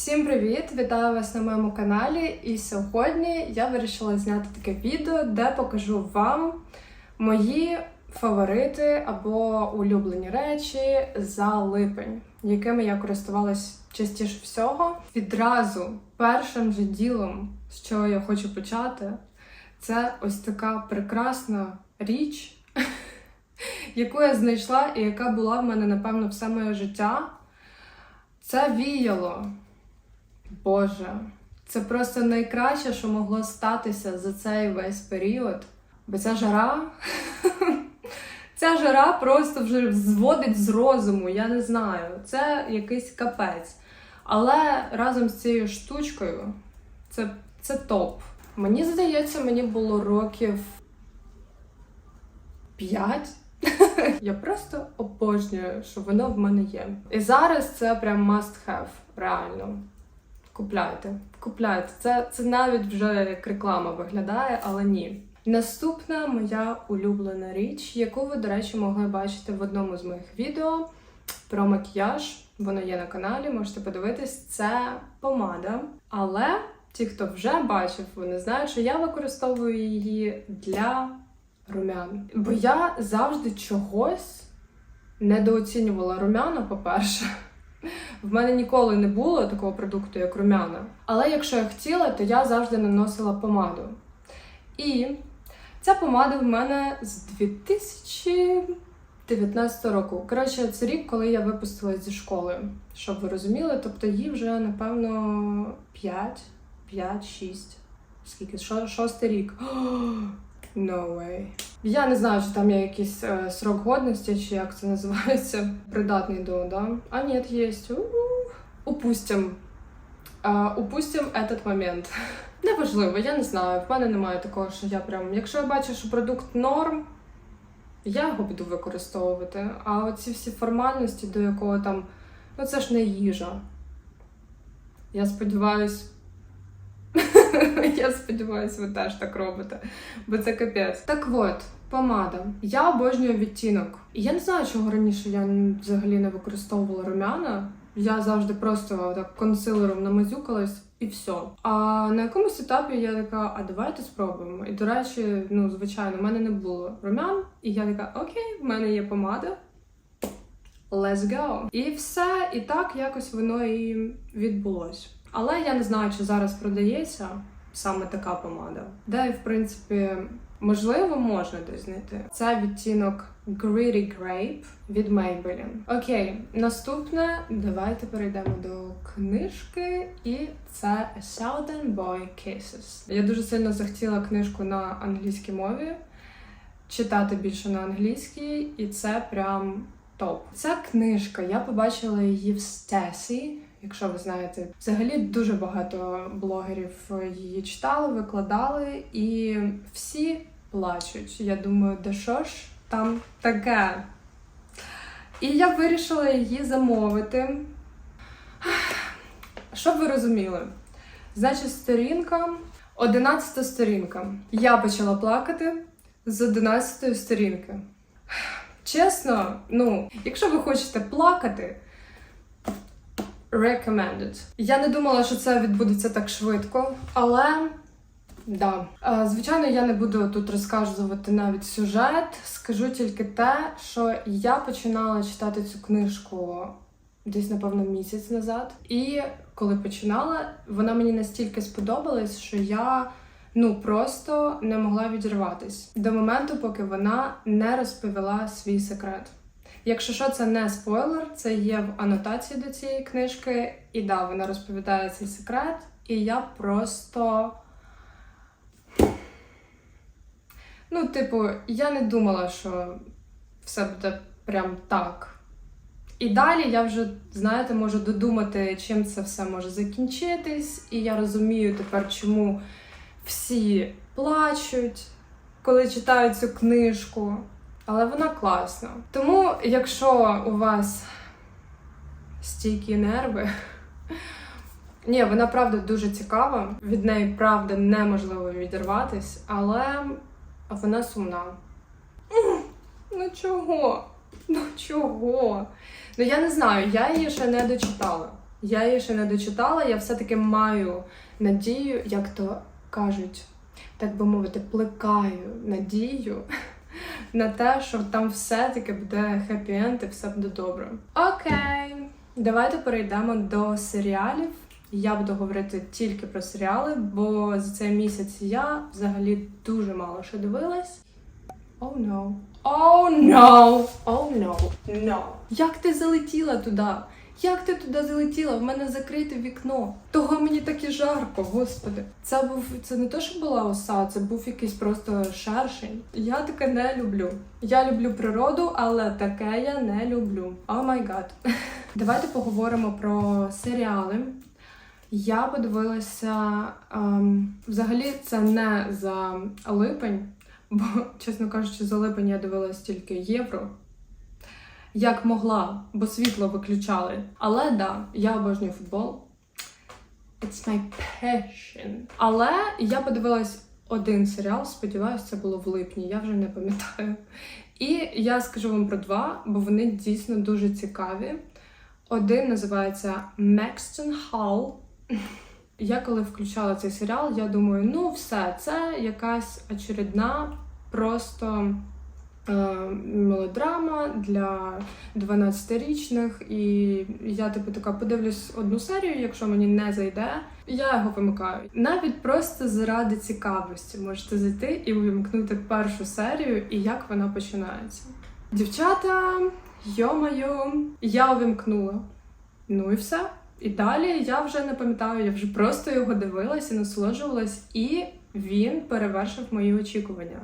Всім привіт! Вітаю вас на моєму каналі. І сьогодні я вирішила зняти таке відео, де покажу вам мої фаворити або улюблені речі за липень, якими я користувалась частіше всього. Відразу першим же ділом, з чого я хочу почати, це ось така прекрасна річ, яку я знайшла і яка була в мене, напевно, все моє життя. Це віяло. Боже, це просто найкраще, що могло статися за цей весь період. Бо ця жара, ця жара просто вже зводить з розуму, я не знаю. Це якийсь капець. Але разом з цією штучкою це, це топ. Мені здається, мені було років 5. Я просто обожнюю, що воно в мене є. І зараз це прям must have, реально. Купляйте, купляйте. Це, це навіть вже як реклама виглядає, але ні. Наступна моя улюблена річ, яку ви, до речі, могли бачити в одному з моїх відео про макіяж. Воно є на каналі, можете подивитись. Це помада. Але ті, хто вже бачив, вони знають, що я використовую її для румян. Бо я завжди чогось недооцінювала румяна, по-перше. В мене ніколи не було такого продукту, як румяна. Але якщо я хотіла, то я завжди наносила помаду. І ця помада в мене з 2019 року. Коротше, це рік, коли я випустилась зі школи, щоб ви розуміли. Тобто їй вже, напевно, 5, 5, 6. Скільки? Шо- Шостий рік. No way. Я не знаю, чи там є якийсь е, срок годності, чи як це називається. Придатний до, да? А ні, є. Упустим. А, упустим этот момент. Неважливо, я не знаю. В мене немає такого, що я прям. Якщо я бачу, що продукт норм, я його буду використовувати. А оці всі формальності, до якого там. Ну це ж не їжа. Я сподіваюсь. Я сподіваюся, ви теж так робите, бо це капець. Так от, помада. Я обожнюю відтінок. Я не знаю, чого раніше я взагалі не використовувала румяна. Я завжди просто так консилером намазюкалась і все. А на якомусь етапі я така, а давайте спробуємо. І до речі, ну звичайно, в мене не було румян, і я така, окей, в мене є помада. Let's go. І все, і так якось воно і відбулось. Але я не знаю, чи зараз продається саме така помада. Де, в принципі, можливо, можна десь знайти. Це відтінок Gritty Grape від Maybelline. Окей, наступне, давайте перейдемо до книжки, і це Southern Boy Kisses. Я дуже сильно захотіла книжку на англійській мові, читати більше на англійській, і це прям топ. Ця книжка, я побачила її в Стесі. Якщо ви знаєте, взагалі дуже багато блогерів її читали, викладали, і всі плачуть. Я думаю, де що ж там таке? І я вирішила її замовити. Щоб ви розуміли, значить, сторінка, 11 сторінка. Я почала плакати з 11 сторінки. Чесно, ну, якщо ви хочете плакати, recommended. Я не думала, що це відбудеться так швидко, але да. Звичайно, я не буду тут розказувати навіть сюжет. Скажу тільки те, що я починала читати цю книжку десь, напевно, місяць назад. І коли починала, вона мені настільки сподобалась, що я. Ну просто не могла відірватись до моменту, поки вона не розповіла свій секрет. Якщо що, це не спойлер, це є в анотації до цієї книжки, і да, вона розповідає цей секрет, і я просто. Ну, типу, я не думала, що все буде прям так. І далі я вже, знаєте, можу додумати, чим це все може закінчитись, і я розумію тепер, чому всі плачуть, коли читають цю книжку. Але вона класна. Тому, якщо у вас стійкі нерви, ні, вона правда дуже цікава. Від неї правда неможливо відірватись, але вона сумна. Ну чого? Ну чого? Ну я не знаю, я її ще не дочитала. Я її ще не дочитала, я все-таки маю надію, як то кажуть, так би мовити, плекаю надію на те, що там все-таки буде хеппі-енд і все буде добре. Окей, давайте перейдемо до серіалів. Я буду говорити тільки про серіали, бо за цей місяць я взагалі дуже мало що дивилась. Oh no. Oh no! Oh no. No. Як ти залетіла туди? Як ти туди залетіла? В мене закрите вікно. Того мені так і жарко, господи. Це був це не то, що була оса, це був якийсь просто шершень. Я таке не люблю. Я люблю природу, але таке я не люблю. О май гад. Давайте поговоримо про серіали. Я подивилася ем, взагалі це не за липень, бо, чесно кажучи, за липень я дивилась тільки євро. Як могла, бо світло виключали. Але да, я обожнюю футбол. It's my passion. Але я подивилась один серіал, сподіваюся, це було в липні, я вже не пам'ятаю. І я скажу вам про два, бо вони дійсно дуже цікаві. Один називається Maxton Hall. Я коли включала цей серіал, я думаю, ну все, це якась очередна просто мелодрама для 12-річних. І я типу така подивлюсь одну серію, якщо мені не зайде, я його вимикаю. Навіть просто заради цікавості можете зайти і вимкнути першу серію і як вона починається. Дівчата, йо-моє, я увімкнула. Ну і все. І далі я вже не пам'ятаю, я вже просто його дивилась і насолоджувалась, і він перевершив мої очікування.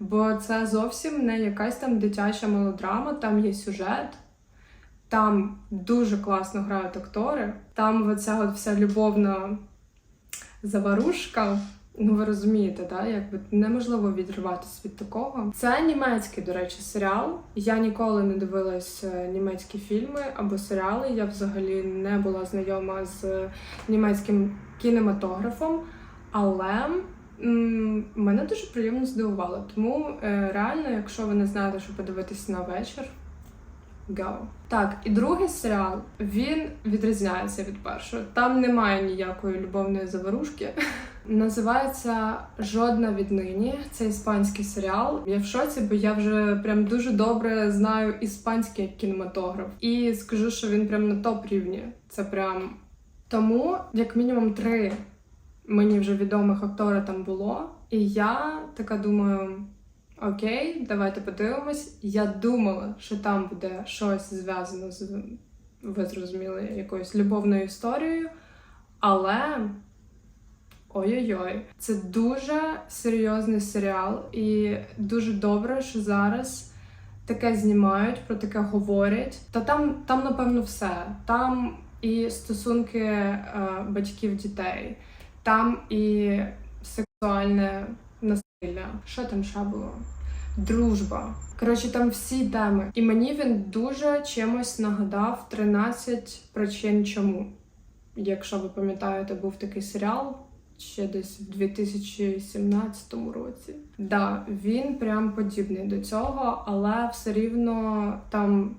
Бо це зовсім не якась там дитяча мелодрама, там є сюжет, там дуже класно грають актори, там оця от вся любовна заварушка. Ну, ви розумієте, да? якби неможливо відриватися від такого. Це німецький, до речі, серіал. Я ніколи не дивилась е, німецькі фільми або серіали. Я взагалі не була знайома з німецьким кінематографом, але мене дуже приємно здивувало. Тому е, реально, якщо ви не знаєте, що подивитись на вечір. Go. Так, і другий серіал він відрізняється від першого. Там немає ніякої любовної заварушки. Називається Жодна віднині. Це іспанський серіал. Я в шоці, бо я вже прям дуже добре знаю іспанський кінематограф. І скажу, що він прям на топ рівні. Це прям тому, як мінімум, три мені вже відомих актора там було. І я така думаю. Окей, давайте подивимось. Я думала, що там буде щось зв'язане з ви зрозуміли, якоюсь любовною історією, але ой-ой-ой, це дуже серйозний серіал, і дуже добре, що зараз таке знімають, про таке говорять. Та там, там напевно, все. Там і стосунки е, батьків дітей, там і сексуальне насилля. Що там ще було? Дружба. Коротше, там всі теми. І мені він дуже чимось нагадав 13 причин чому. Якщо ви пам'ятаєте, був такий серіал ще десь в 2017 році. Да, він прям подібний до цього, але все рівно там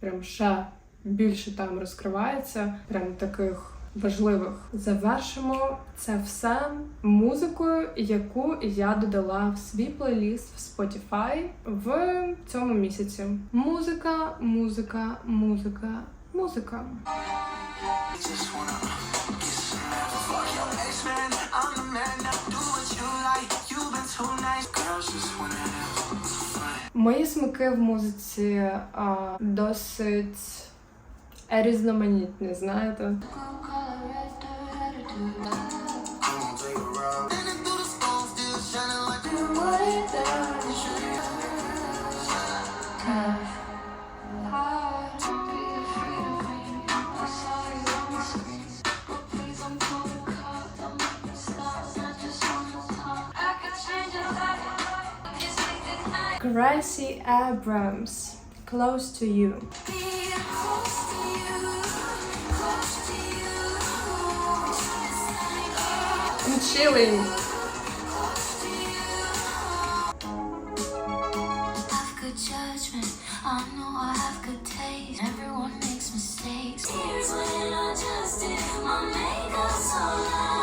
прям ще більше там розкривається, прям таких важливих. Завершимо це все музикою, яку я додала в свій плейліст в Spotify в цьому місяці. Музика, музика, музика, музика. Мої смаки в музиці а, досить різноманітні, знаєте. Racy Abrams, Close to You. I'm chilling. Everyone makes mistakes. Here's when I just did my makeup so loud.